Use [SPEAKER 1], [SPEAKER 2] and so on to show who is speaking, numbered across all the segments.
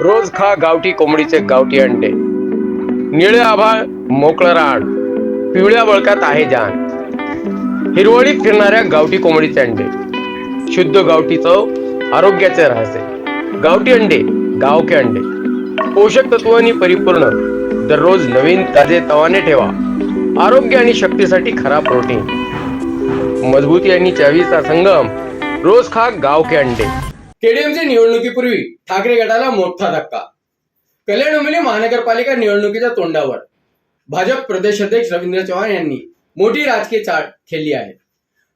[SPEAKER 1] रोज खा गावठी कोंबडीचे गावठी अंडे. निळे आभाळ मोकळं रान. पिवळ्या बळकात आहे जान. हिरवळीत फिरणाऱ्या गावठी कोंबडीचे अंडे. शुद्ध गावठी चव आरोग्याचे रहस्य. गावठी अंडे गावके अंडे. पोषक तत्वांनी परिपूर्ण दररोज नवीन ताजे तवाने ठेवा. आरोग्य आणि शक्तीसाठी खरा प्रोटीन मजबूती आणि चवीचा संगम. रोज खा गावके अंडे.
[SPEAKER 2] केडीएमचे निवडणुकीपूर्वी ठाकरे गटाला मोठा धक्का. कल्याण उमली महानगरपालिका निवडणुकीच्या तोंडावर. भाजप प्रदेश अध्यक्ष रवींद्र चव्हाण यांनी मोठी राजकीय चाळ खेळली आहे.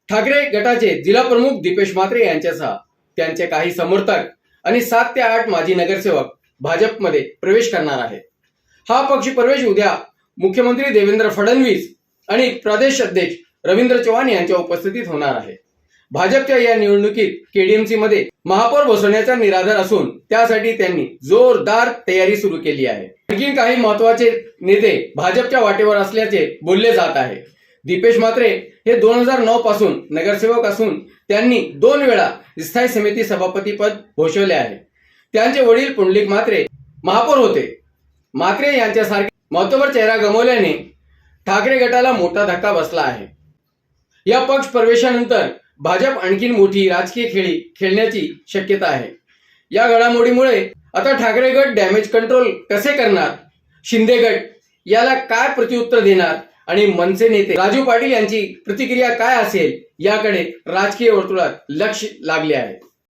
[SPEAKER 2] ठाकरे गटाचे जिल्हा प्रमुख दीपेश म्हात्रे यांच्यासह त्यांचे काही समर्थक आणि सात ते आठ माजी नगरसेवक भाजपमध्ये प्रवेश करणार आहेत. हा पक्ष प्रवेश उद्या मुख्यमंत्री देवेंद्र फडणवीस आणि प्रदेश अध्यक्ष रवींद्र चव्हाण यांच्या उपस्थितीत होणार आहे. भाजपच्या या निवडणुकीत केडीएमसी मध्ये महापौर बसवण्याचा निराधार असून त्यासाठी त्यांनी जोरदार तयारी सुरू केली आहे. आणखी काही महत्त्वाचे नेते भाजपच्या वाटेवर असल्याचे बोलले जात आहे. दीपेश म्हात्रे हे दोन हजार नऊ पासून नगरसेवक असून त्यांनी दोन वेळा स्थायी समिती सभापती पद भूषवले आहे. त्यांचे वडील पुंडलिक म्हात्रे महापौर होते. म्हात्रे यांच्यासारखे महत्वावर चेहरा गमावल्याने ठाकरे गटाला मोठा धक्का बसला आहे. या पक्ष प्रवेशानंतर भाजप आणखीन मोठी राजकीय खेळी खेळण्याची शक्यता आहे. या घडामोडीमुळे आता ठाकरे गट डॅमेज कंट्रोल कसे करणार? शिंदे गट याला काय प्रत्युत्तर देणार? आणि मनसे नेते राजू पाटील यांची प्रतिक्रिया काय असेल? याकडे राजकीय वर्तुळात लक्ष लागले आहे.